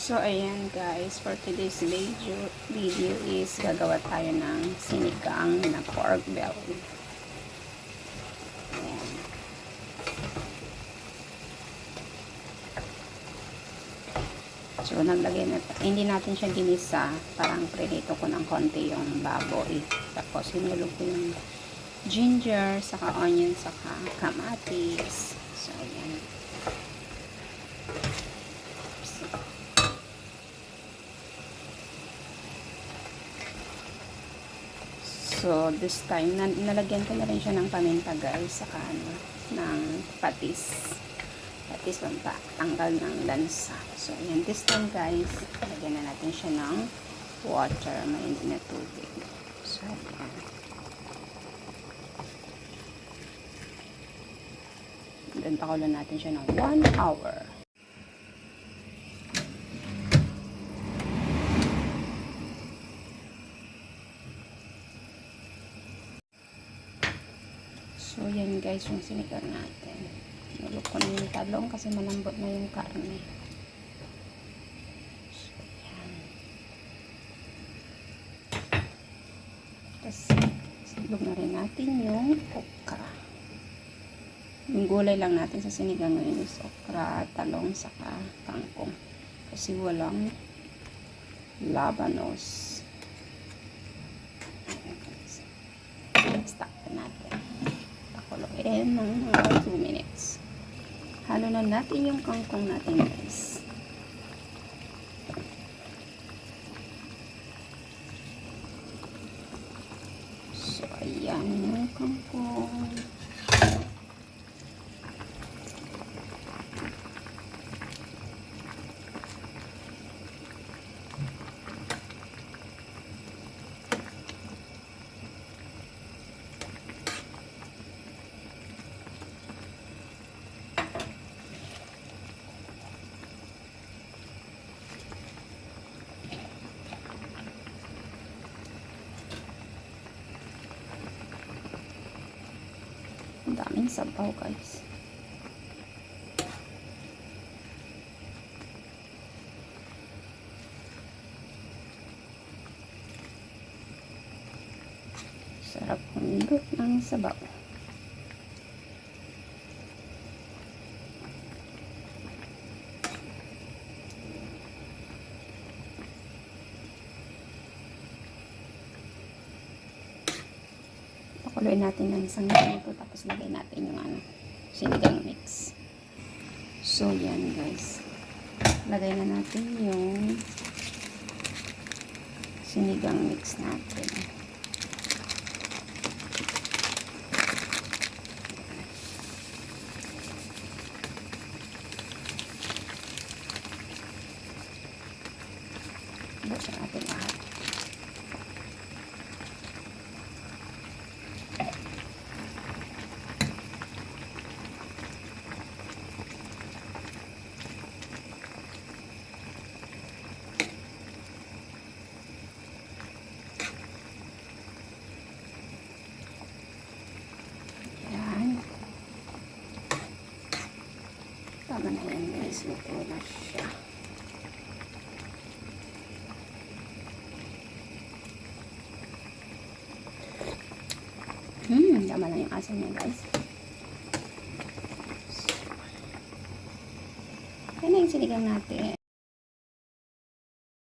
So, ayan guys, for today's video, video is gagawa tayo ng sinigang na pork belly. Ayan. So, naglagay na, hindi natin siya ginisa, parang prinito ko ng konti yung baboy. Tapos, hinulog ko yung ginger, saka onion, saka kamatis. So, ayan. So, this time, na nalagyan ko na rin siya ng paminta guys, saka ano, ng patis. Patis pampa, tanggal ng lansa. So, ayan, this time guys, lagyan na natin siya ng water, mainit na tubig. So, ayan. Then, pakulan natin siya ng 1 hour. So, yan guys yung sinigang natin. Nulog ko na yung talong kasi malambot na yung karne. So, yan. Tapos, silog na rin natin yung okra. Yung gulay lang natin sa sinigang ngayon is okra, talong, saka kangkong. Kasi walang labanos. Stop na natin ng mga 2 minutes. Halo na natin yung kangkong natin guys. So, ayan yung kangkong. Ang daming sabaw guys. Sarap humigop ng sabaw. Pakuloy natin ng isang minuto tapos lagay natin yung ano, sinigang mix. So, yan guys. Lagay na natin yung sinigang mix natin. Buksan natin lahat. Yan. Tama na yan guys. Na siya. Hmm, tama na yung asin niya guys. Yan na yung sinigang natin.